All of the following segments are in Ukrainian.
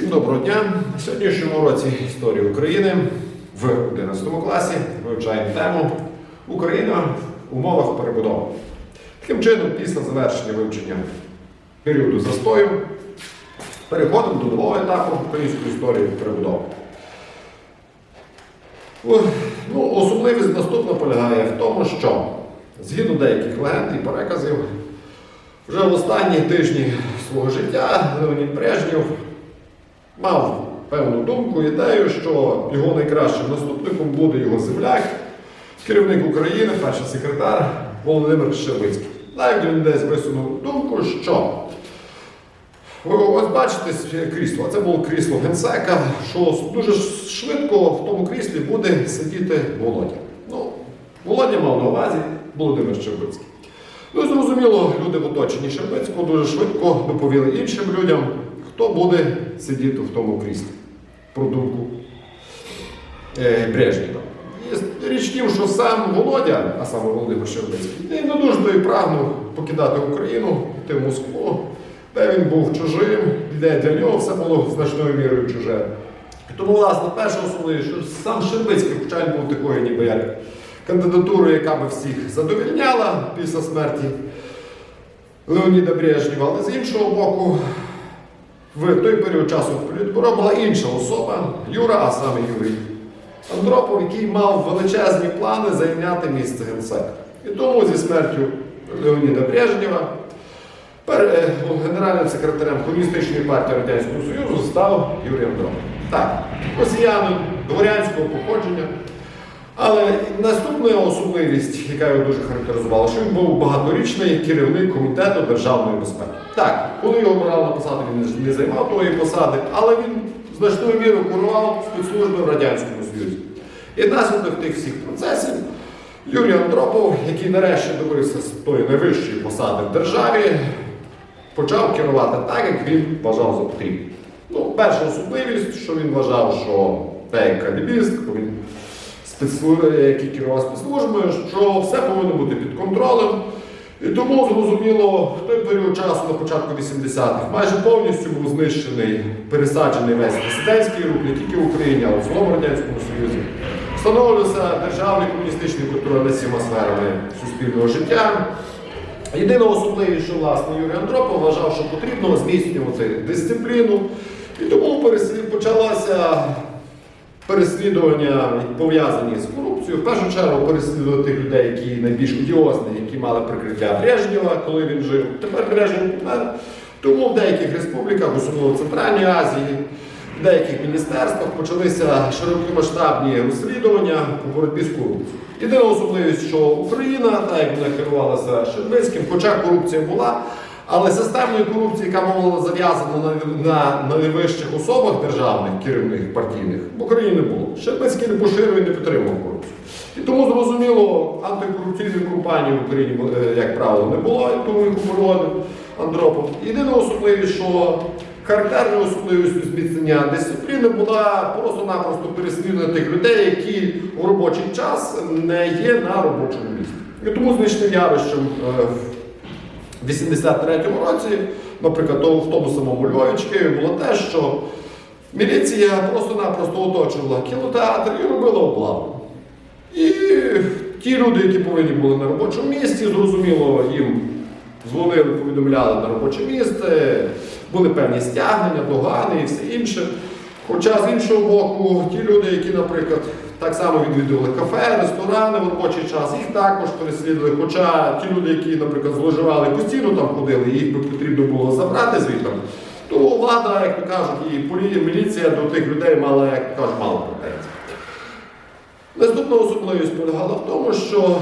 Всім доброго дня! В сьогоднішньому році історії України в 11 класі вивчаємо тему Україна в умовах перебудови. Таким чином, після завершення вивчення періоду застою, переходимо до нового етапу української історії перебудови. Ну, особливість наступна полягає в тому, що згідно деяких легенд і переказів, вже в останні тижні свого життя Леонід Брежнєв мав певну думку, ідею, що його найкращим наступником буде його земляк, керівник України, перший секретар Володимир Шервицький. Навіть він десь висунув думку, що ось бачите крісло, це було крісло генсека, що дуже швидко в тому кріслі буде сидіти Володя. Ну, Володя мав на увазі Володимир Щербицький. Ну, зрозуміло, люди в оточенні Щербицького дуже швидко доповіли іншим людям, хто буде сидіти в тому кріслі. Про думку е, Брежнєва. Річ в тім, що сам Володя, а саме Володимир Щербицький, не дуже то і прагнув покидати Україну, йти в Москву, де він був чужим, де для нього все було значною мірою чуже. Тому, власне, перше особливо, що сам Щербицький, хоча був такою, ніби як кандидатурою, яка би всіх задовільняла після смерті Леоніда Брежнєва, але з іншого боку, в той період часу політбюро була інша особа, Юра, а саме Юрій Андропов, який мав величезні плани зайняти місце генсека. І тому зі смертю Леоніда Брежнєва е, генеральним секретарем Комуністичної партії Радянського Союзу став Юрій Андропов. Так, росіянин дворянського походження. Але наступна особливість, яка його дуже характеризувала, що він був багаторічний керівник комітету державної безпеки. Так, коли його брали на посаду, він не- займав тої посади, але він значною мірою курував спецслужби в Радянському Союзі. І наслідок тих всіх процесів Юрій Андропов, який нарешті добився з тої найвищої посади в державі, почав керувати так, як він вважав за потрібне. Ну, перша особливість, що він вважав, що те, як він який керував спецслужбами, що все повинно бути під контролем. І тому зрозуміло, в той період часу на початку 80-х майже повністю був знищений, пересаджений весь президентський рух, не тільки в Україні, а й в цілому Радянському Союзі. Встановлювався державний комуністичний контроль над всіма сферами суспільного життя. Єдина особливість, що власне Юрій Андропов вважав, що потрібно зміцнювати дисципліну. І тому почалося переслідування пов'язані з корупцією. В першу чергу переслідувати тих людей, які найбільш одіозні, які мали прикриття Брежнєва, коли він жив. Тепер Брежнєв помер. Тому в деяких республіках, особливо в Центральній Азії, в деяких міністерствах почалися широкомасштабні розслідування по боротьбі з корупцією. Єдина особливість, що Україна, так як вона керувалася Шербицьким, хоча корупція була, але системної корупції, яка була зав'язана на, на, на найвищих особах державних, керівних партійних, в Україні не було. Шербицький не поширює і не підтримував корупцію. І тому зрозуміло, антикорупційної кампанії в Україні, е, як правило, не було, і тому їх проводив Андропов. Єдина особливість, що характерною особливістю зміцнення дисципліни була просто-напросто переслідування тих людей, які у робочий час не є на робочому місці. І тому значним явищем е, в 83-му році, наприклад, то- в тому самому Львові чи було те, що міліція просто-напросто оточувала кінотеатр і робила облаву. І ті люди, які повинні були на робочому місці, зрозуміло, їм дзвонили, повідомляли на робоче місце, були певні стягнення, догани і все інше. Хоча з іншого боку, ті люди, які, наприклад, так само відвідували кафе, ресторани в робочий час, їх також переслідували. Хоча ті люди, які, наприклад, зловживали постійно там ходили, їх би потрібно було забрати звідти, то влада, як то кажуть, і полі- міліція до тих людей мала, як то кажуть, мало претензій. Наступна особливість полягала в тому, що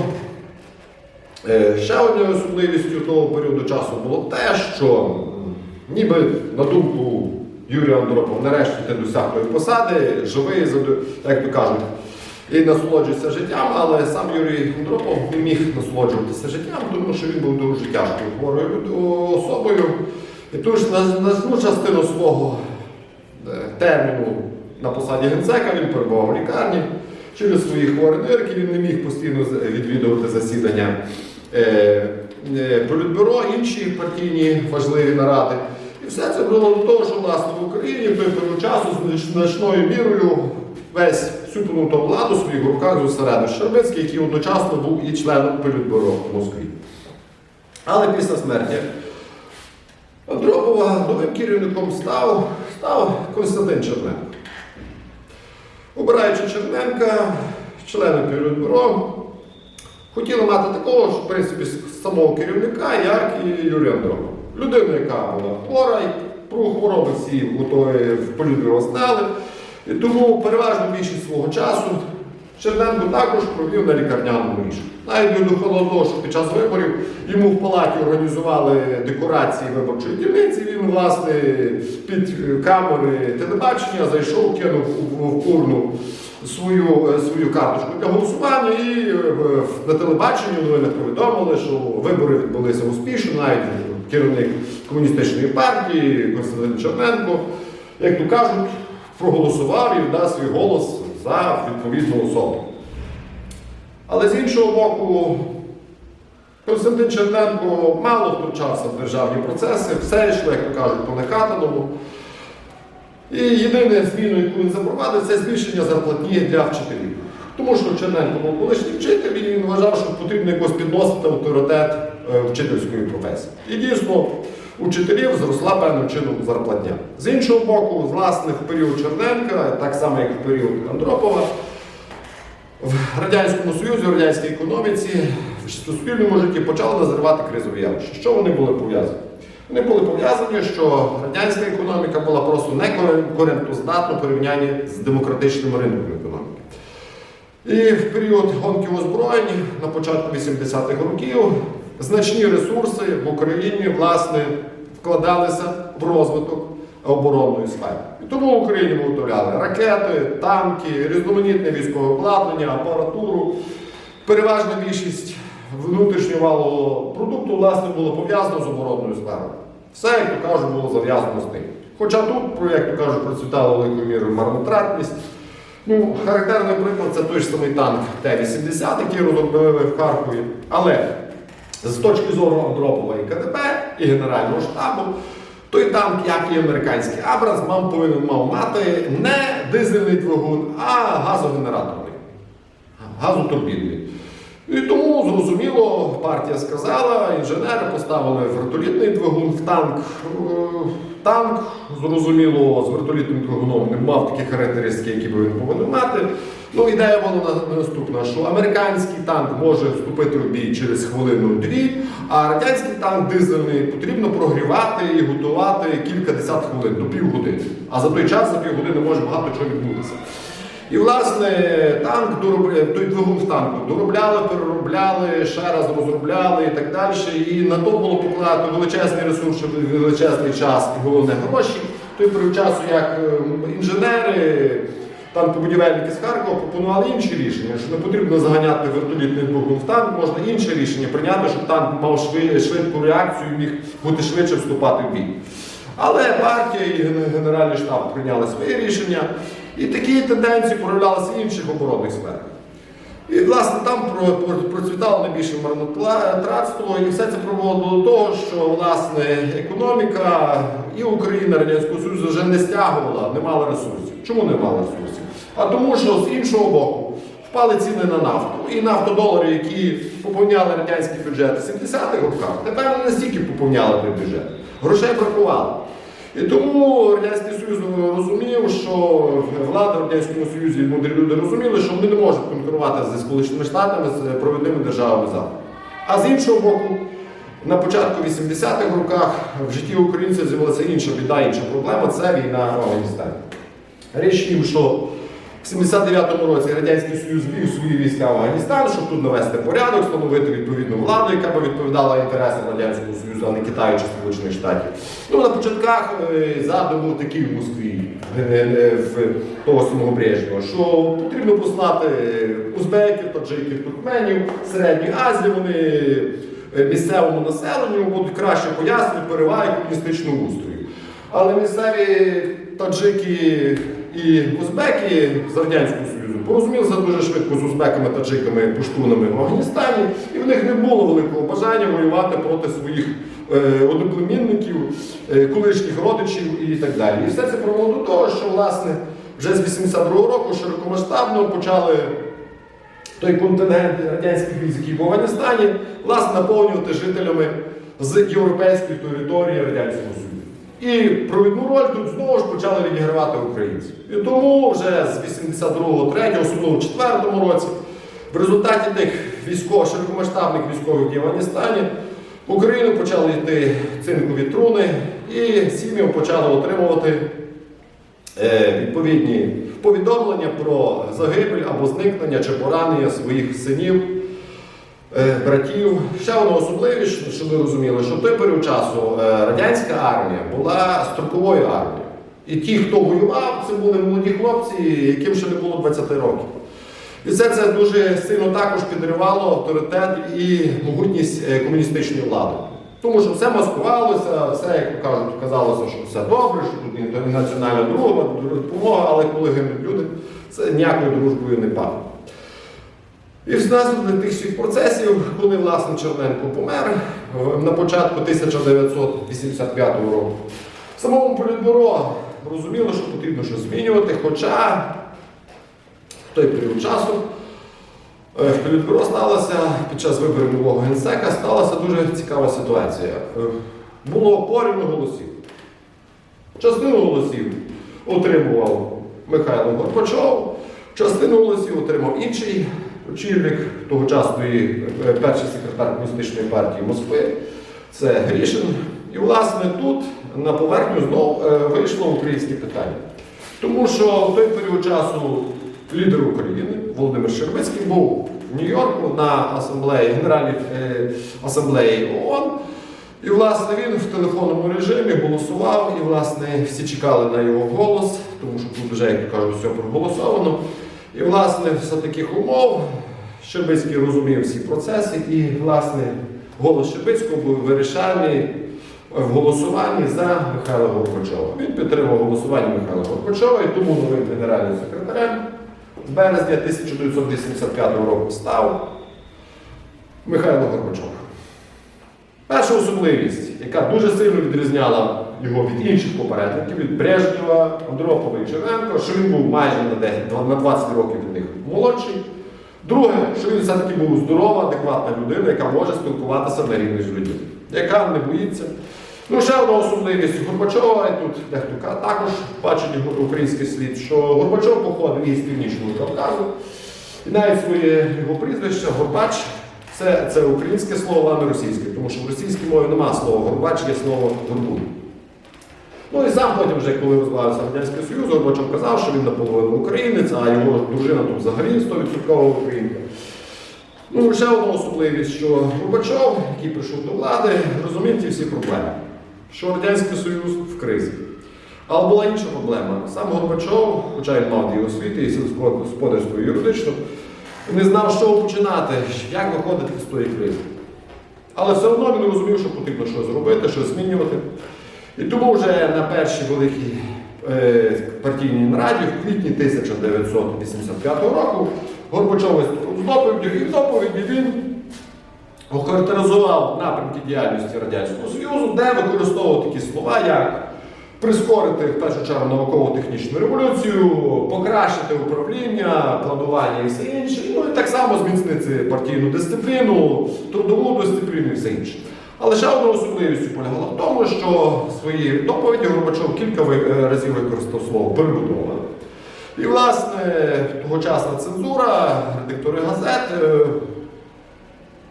е, ще однією особливістю того періоду часу було те, що ніби на думку Юрія Андропова, нарешті ти досяг тої посади, живий, як то кажуть, і насолоджується життям, але сам Юрій Андропов не міг насолоджуватися життям, тому що він був дуже тяжкою хворою особою. І ту ж на- значну частину свого е, терміну на посаді генсека він перебував в лікарні. Через свої хворі нирки він не міг постійно відвідувати засідання е, е, політбюро, інші партійні важливі наради. І все це було до того, що власне в Україні той період часу значною мірою весь всю понуту владу в своїх руках зосередив Щербицький, який одночасно був і членом Політбюро в Москві. Але після смерті Андропова новим керівником став, став Константин Черненко. Обираючи Черненка, члени Політбюро, хотіли мати такого ж, в принципі, самого керівника, як і Юрій Андропов. Людину, яка була хвора, про хвороби всі той- в політбюро знали. Тому переважну більшість свого часу Черненко також провів на лікарняному ліжку. Навіть до того, що під час виборів йому в палаті організували декорації виборчої дільниці. Він, власне, під камери телебачення зайшов, кинув в урну свою, е, свою карточку для голосування і е, на телебаченні новини повідомили, що вибори відбулися успішно, навіть керівник комуністичної партії Константин Черненко, як то кажуть, проголосував і віддав свій голос за відповідну особу. Але з іншого боку, Константин Черненко мало втручався в державні процеси, все йшло, як то кажуть, по накатаному. І єдине зміну, яку він запровадив, це збільшення зарплатні для вчителів. Тому що Черненко був колишній вчитель, і він вважав, що потрібно якось підносити авторитет е, вчительської професії. І дійсно у вчителів зросла певним чином зарплатня. З іншого боку, власне, в період Черненка, так само як в період Андропова, в Радянському Союзі, в радянській економіці, в суспільному житті почали називати кризові явища. Що вони були пов'язані? Вони були пов'язані, що радянська економіка була просто не конкурентоздатна в порівнянні з демократичним ринком економіки. І в період гонки озброєнь на початку 80-х років значні ресурси в Україні власне вкладалися в розвиток оборонної сфери. І тому в Україні виготовляли ракети, танки, різноманітне військове обладнання, апаратуру. Переважна більшість внутрішнього валового продукту власне було пов'язано з оборонною сферою. Все, як то кажуть, було зав'язано з тим. Хоча тут, як то кажуть, процвітала великою мірою марнотратність. Ну, характерний приклад це той ж самий танк Т-80, який розробили в Харкові. Але з точки зору Андропова і КДБ і Генерального штабу, той танк, як і американський Абраз, мав повинен мав мати не дизельний двигун, а газогенераторний, газотурбінний. І тому, зрозуміло, партія сказала, інженери поставили вертолітний двигун в танк. Е, Танк, зрозуміло, з вертолітним двигуном не мав такі характеристики, які він повинен мати. Ну, ідея була наступна, що американський танк може вступити в бій через хвилину-дві, а радянський танк дизельний потрібно прогрівати і готувати кілька десят хвилин до півгодини. А за той час, за півгодини може багато чого відбутися. І, власне, танк доробляли, той двигун в танку доробляли, переробляли, ще раз розробляли і так далі. І на то було покладено величезний ресурс, величезний час і головне гроші. Той період часу, як е, інженери, танкобудівельники з Харкова пропонували інші рішення, що не потрібно заганяти вертолітний двигун в танк, можна інше рішення прийняти, щоб танк мав швидку реакцію і міг бути швидше вступати в бій. Але партія і Генеральний штаб прийняли своє рішення, і такі тенденції проявлялися в інших оборонних сферах. І, власне, там про- про- процвітало найбільше марнотратство, і все це приводило до того, що власне економіка і Україна, Радянського Союзу вже не стягувала, не мала ресурсів. Чому не мала ресурсів? А тому, що з іншого боку впали ціни на нафту, і нафтодолари, які поповняли радянський бюджет в 70-х роках, тепер не настільки поповняли той бюджет. Грошей бракувало. І тому Радянський Союз розумів, що влада Радянському Союзі і мудрі люди розуміли, що вони не можуть конкурувати зі Сполученими Штатами, з провідними державами Заходу. А з іншого боку, на початку 80-х роках в житті українців з'явилася інша біда, інша проблема це війна в Афганістані. Річ тім, що в 79-му році Радянський Союз ввів свої війська в Афганістан, щоб тут навести порядок, встановити відповідну владу, яка б відповідала інтересам Радянського Союзу, а не Китаю чи Сполучених Штатів. Ну, на початках е, задум був такий в Москві, е, е, в того самого Брежнєва, що потрібно послати узбеків, таджиків, туркменів, Середньої Азії, вони місцевому населенню будуть краще пояснювати переваги комуністичного устрою. Але місцеві таджики і узбеки з Радянського Союзу порозумілися дуже швидко з узбеками, таджиками, пуштунами в Афганістані, і в них не було великого бажання воювати проти своїх е, одноплемінників, е, колишніх родичів і так далі. І все це привело до того, що власне вже з 82-го року широкомасштабно почали той контингент радянських військ, в Афганістані, власне, наповнювати жителями з європейської території Радянського Союзу. І провідну роль тут знову ж почали відігравати українці. І тому вже з 82-го, 3-го, особливо в 4-му році, в результаті тих військових, широкомасштабних військових дій в Афганістані в Україну почали йти цинкові труни, і сім'ї почали отримувати е, відповідні повідомлення про загибель або зникнення чи поранення своїх синів, братів. Ще одна особливість, щоб ви розуміли, що в той період часу е, радянська армія була строковою армією. І ті, хто воював, це були молоді хлопці, яким ще не було 20 років. І все це дуже сильно також підривало авторитет і могутність е, комуністичної влади. Тому що все маскувалося, все, як кажуть, казалося, що все добре, що тут національна дружба, допомога, але коли гинуть люди, це ніякою дружбою не пахне. І внаслідок тих всіх процесів, коли власне Черненко помер на початку 1985 року, в самому політбюро розуміло, що потрібно щось змінювати, хоча в той період часу е, в політбюро сталося під час виборів нового генсека сталася дуже цікава ситуація. Е, Було порівну голосів. Частину голосів отримував Михайло Горбачов, частину голосів отримав інший очільник тогочасної е, перший секретар комуністичної партії Москви, це Грішин. І, власне, тут на поверхню знову е, вийшло українське питання. Тому що в той період часу лідер України Володимир Щербицький був в Нью-Йорку на асамблеї Генеральній е, асамблеї ООН. І, власне, він в телефонному режимі голосував, і, власне, всі чекали на його голос, тому що тут вже, як то кажуть, все проголосовано. І, власне, за таких умов Щербицький розумів всі процеси, і, власне, голос Щербицького був вирішальний в голосуванні за Михайла Горбачова. Він підтримав голосування Михайла Горбачова, і тому новим генеральним секретарем з березня 1985 року став Михайло Горбачов. Перша особливість, яка дуже сильно відрізняла його від інших попередників, від Брежнєва, Андропова і Черненко, що він був майже на 10, на 20 років від них молодший. Друге, що він все-таки був здорова, адекватна людина, яка може спілкуватися на рівні з людьми, яка не боїться. Ну, ще одна особливість Горбачова, і тут дехто також бачить український слід, що Горбачов походив із північного Кавказу, і навіть своє його прізвище Горбач це, це українське слово, а не російське, тому що в російській мові немає слова Горбач, є слово Горбун. Ну і сам потім, вже коли розвалився Радянський Союз, Горбачов казав, що він наполовину українець, а його дружина тут взагалі 100% українка. Ну, ще одна особливість, що Горбачов, який прийшов до влади, розумів ті всі проблеми, що Радянський Союз в кризі. Але була інша проблема. Сам Горбачов, хоча він мав дві освіти, і сільськогосподарську, і юридичну, не знав, чого починати, як виходити з тої кризи. Але все одно він розумів, що потрібно щось зробити, щось змінювати. І тому вже на першій великій е, партійній нараді в квітні 1985 року Горбачов з доповіддю, і в доповіді він охарактеризував напрямки діяльності Радянського Союзу, де використовував такі слова, як прискорити в першу чергу науково-технічну революцію, покращити управління, планування і все інше. Ну і так само зміцнити партійну дисципліну, трудову дисципліну і все інше. Але ще одна особливістю полягала в тому, що в своїй доповіді Горбачов кілька е, разів використав слово перебудова. І, власне, тогочасна цензура, редактори газет е,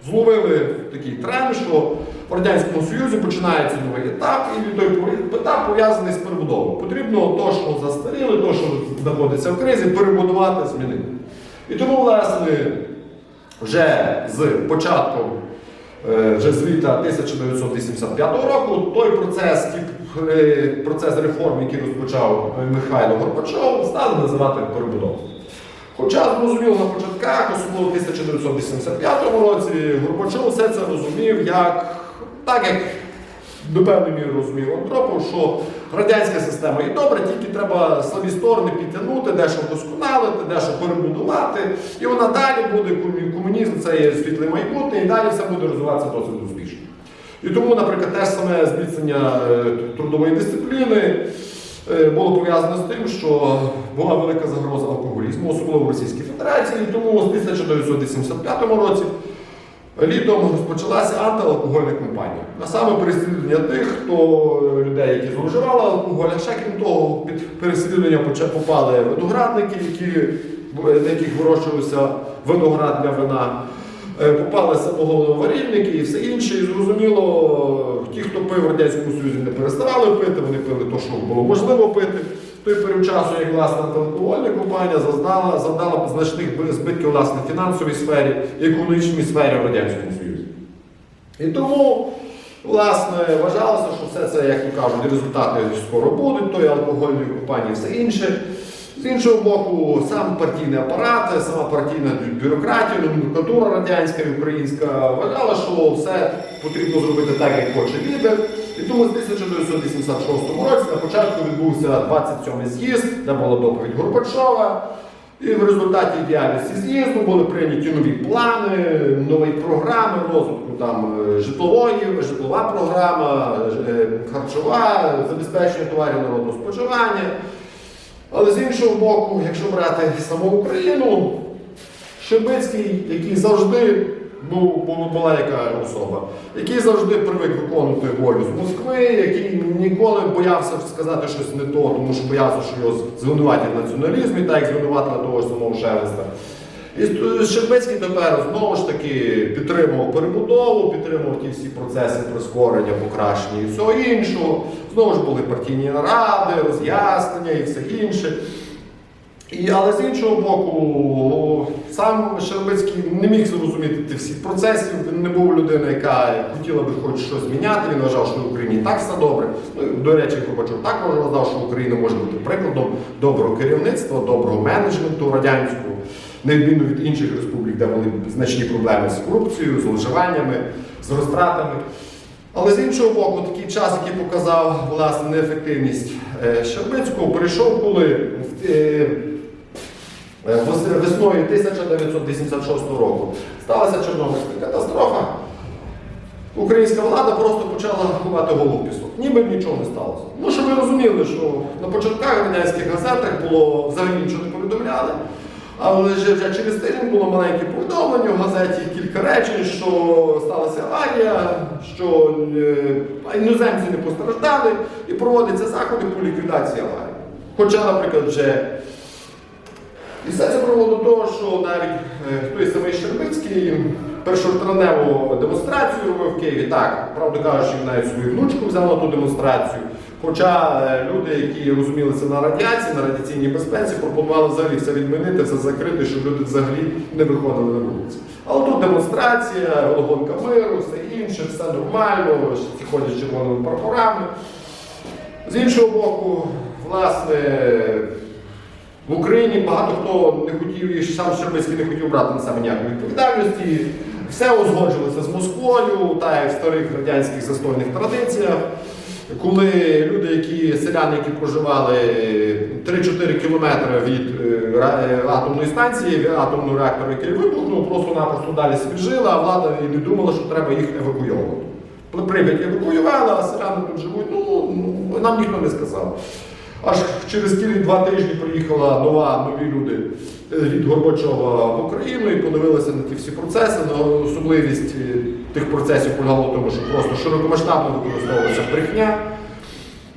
зловили такий тренд, що в Радянському Союзі починається новий етап, і той етап пов'язаний з перебудовою. Потрібно то, що застаріли, то, що знаходиться в кризі, перебудувати, змінити. І тому, власне, вже з початком е, вже з літа 1985 року той процес, е, процес реформ, який розпочав е, Михайло Горбачов, стали називати перебудовою. Хоча, зрозуміло, на початках, особливо в 1985 році, Горбачов все це розумів як, так як до певної міри розумів Андропов, що радянська система і добре, тільки треба слабі сторони підтягнути, дещо вдосконалити, дещо перебудувати, і вона далі буде, комунізм це є світле майбутнє, і далі все буде розвиватися досить успішно. І тому, наприклад, те ж саме зміцнення е, трудової дисципліни було пов'язано з тим, що була велика загроза алкоголізму, особливо в Російській Федерації. Тому з 1985 році літом розпочалася антиалкогольна кампанія. А саме переслідування тих, хто людей, які зловживали алкоголь, а ще крім того, під переслідування попали виноградники, які, на яких вирощувався виноград для вина. Е, Попали самогоноварільники і все інше. І зрозуміло, ті, хто пив в Радянському Союзі, не переставали пити, вони пили те, що було можливо пити. Той період часу, як власне антиалкогольна компанія зазнала, завдала значних збитків власне фінансовій сфері і економічній сфері в Радянському Союзі. І тому, власне, вважалося, що все це, як то кажуть, результати скоро будуть, тої алкогольної компанії все інше. З іншого боку, сам партійний апарат, сама партійна бюрократія, номенклатура радянська і українська вважала, що все потрібно зробити так, як хоче лідер. І тому з 1986 році на початку відбувся 27-й з'їзд, де була доповідь Горбачова. І в результаті діяльності з'їзду були прийняті нові плани, нові програми розвитку там е, житлової, житлова програма, е, харчова, забезпечення товарів народного споживання. Але з іншого боку, якщо брати саму Україну, Щербицький, який завжди був, був- була яка особа, який завжди привик виконувати волю з Москви, який ніколи боявся сказати щось не то, тому що боявся, що його звинуватять в націоналізмі, так як звинуватили того самого Шелеста. І Щербицький тепер знову ж таки підтримував перебудову, підтримував ті всі процеси прискорення, покращення і всього іншого. Знову ж були партійні наради, роз'яснення і все інше. І, але з іншого боку, сам Щербицький не міг зрозуміти тих всіх процесів. Він не був людина, яка хотіла би хоч щось зміняти. Він вважав, що в Україні так все добре. Ну, до речі, Горбачов також вважав, що Україна може бути прикладом доброго керівництва, доброго менеджменту радянського, відміну від інших республік, де були значні проблеми з корупцією, з зловживаннями, з розтратами. Але з іншого боку, такий час, який показав власне неефективність е, Щербицького, прийшов, коли е, Весною 1986 року сталася Чорнобильська катастрофа. Українська влада просто почала ховати голову пісок. Ніби нічого не сталося. Ну, щоб ви розуміли, що на початках радянських газетах було взагалі нічого не повідомляли. Але вже, вже через тиждень було маленьке повідомлення в газеті, кілька речень, що сталася аварія, що е, іноземці не постраждали і проводяться заходи по ліквідації аварії. Хоча, наприклад, вже і все це привело до того, що навіть е, той самий Щербицький першотравневу демонстрацію робив в Києві. Так, правду кажучи, він навіть свою внучку взяв на ту демонстрацію. Хоча е, люди, які розумілися на радіації, на радіаційній безпеці, пропонували взагалі все відмінити, все закрити, щоб люди взагалі не виходили на вулиці. Але тут демонстрація, гонка миру, все інше, все нормально, всі ходять з червоними прапорами. З іншого боку, власне, в Україні багато хто не хотів, і сам Щербицький не хотів брати на себе ніякої відповідальності. Все узгоджувалося з Москвою, та як в старих радянських застойних традиціях. Коли люди, які селяни, які проживали 3-4 кілометри від е, е, атомної станції, від атомного реактора, який вибухнув, просто-напросто далі собі жили, а влада не думала, що треба їх евакуйовувати. Прип'ять евакуювали, а селяни тут живуть, ну, ну нам ніхто не сказав. Аж через кілька два тижні приїхала нова, нові люди е, від Горбачова в Україну і подивилися на ті всі процеси. На особливість е, тих процесів полягала в тому, що просто широкомасштабно використовувалася брехня.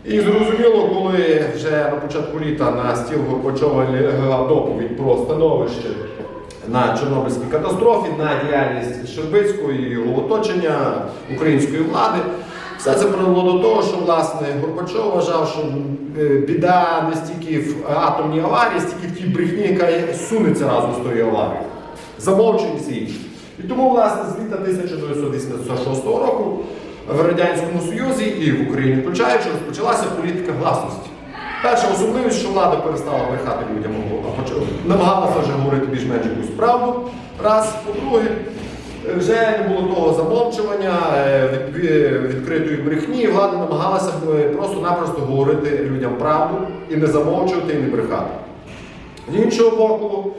І зрозуміло, коли вже на початку літа на стіл Горбачова лягла доповідь про становище на Чорнобильській катастрофі, на діяльність Щербицького і його оточення української влади. Все це привело до того, що власне Горбачов вважав, що е, біда не стільки в атомній аварії, стільки в тій брехні, яка сунеться разом з тою аварією. Замовчує всі інші. І тому, власне, з літа 1986 року в Радянському Союзі і в Україні включаючи, розпочалася політика гласності. Перша особливість, що влада перестала брехати людям, а намагалася вже говорити більш-менш якусь правду. Раз, по-друге, вже не було того замовчування, е, від- від- відкритої брехні, влада намагалася просто-напросто говорити людям правду і не замовчувати, і не брехати. З іншого боку,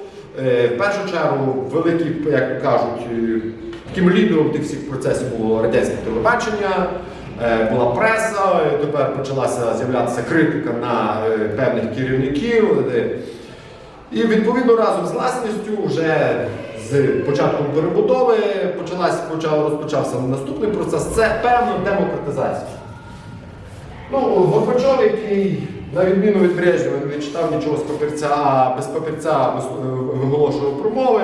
е, в першу чергу, великі, як кажуть, е, таким лідером тих всіх процесів було радянське телебачення, е, була преса, тепер почалася з'являтися критика на е, певних керівників. е, і відповідно разом з власністю вже початком перебудови почалась, почав, розпочався наступний процес. Це певна демократизація. Ну, Горбачов, який, на відміну від Брежнєва, не читав нічого з папірця, а без папірця е, виголошував промови,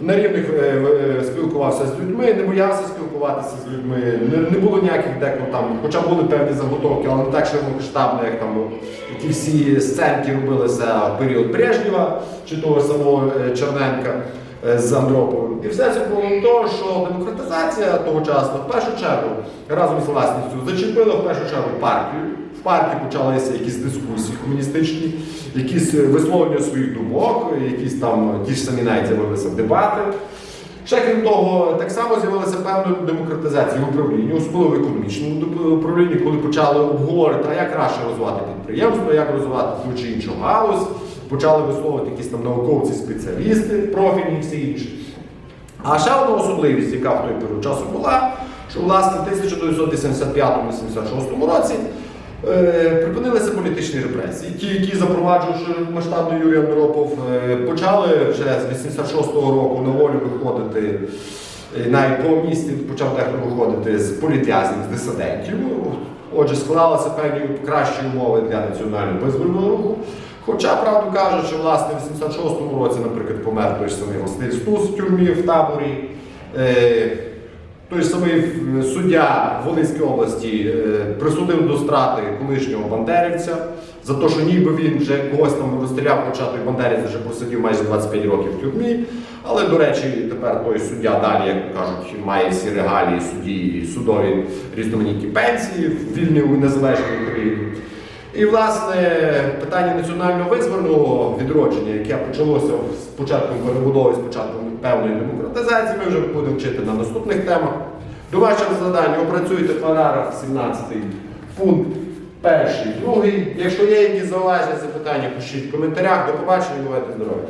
на рівних е, е, спілкувався з людьми, не боявся спілкуватися з людьми, не, не було ніяких деколи там, хоча були певні заготовки, але не так широкомасштабно, як там які всі сценки робилися в період Брежнєва чи того самого Черненка з Андроповим. І все це було того, що демократизація тогочасно в першу чергу разом з власністю зачепила в першу чергу партію. В партії почалися якісь дискусії комуністичні, якісь е, висловлення своїх думок, якісь там ті ж самі навіть з'явилися дебати. Ще крім того, так само з'явилася певна демократизація в управлінні, особливо в економічному управлінні, коли почали обговорити, а як краще розвивати підприємство, як розвивати ту чи іншу галузь, почали висловити якісь там науковці, спеціалісти, профільні і все інше. А ще одна особливість, яка в той період часу була, що власне в 1985-86 році е, припинилися політичні репресії. Ті, які запроваджував масштабно Юрій Андропов, е, почали вже з 86-го року на волю виходити. е, Навіть по місті почав дехто виходити з політв'язнів, з дисидентів. Отже, складалися певні кращі умови для національного визвольного руху. Хоча, правду кажучи, власне, в 86-му році, наприклад, помер той самий Василь Стус в тюрмі в таборі. Е, той самий е, суддя Волинської області е, присудив до страти колишнього бандерівця за те, що ніби він вже когось там розстріляв, хоча той бандерівець вже просидів майже 25 років в тюрмі. Але, до речі, тепер той суддя далі, як кажуть, має всі регалії судді, судові різноманітні пенсії в вільній незалежній. І, власне, питання національного визвольного відродження, яке почалося з початком перебудови, з початком певної демократизації, ми вже будемо вчити на наступних темах. До вашого завдання опрацюйте параграф 17 пункт перший, другий. Якщо є якісь зауваження, запитання, пишіть в коментарях. До побачення, бувайте здорові.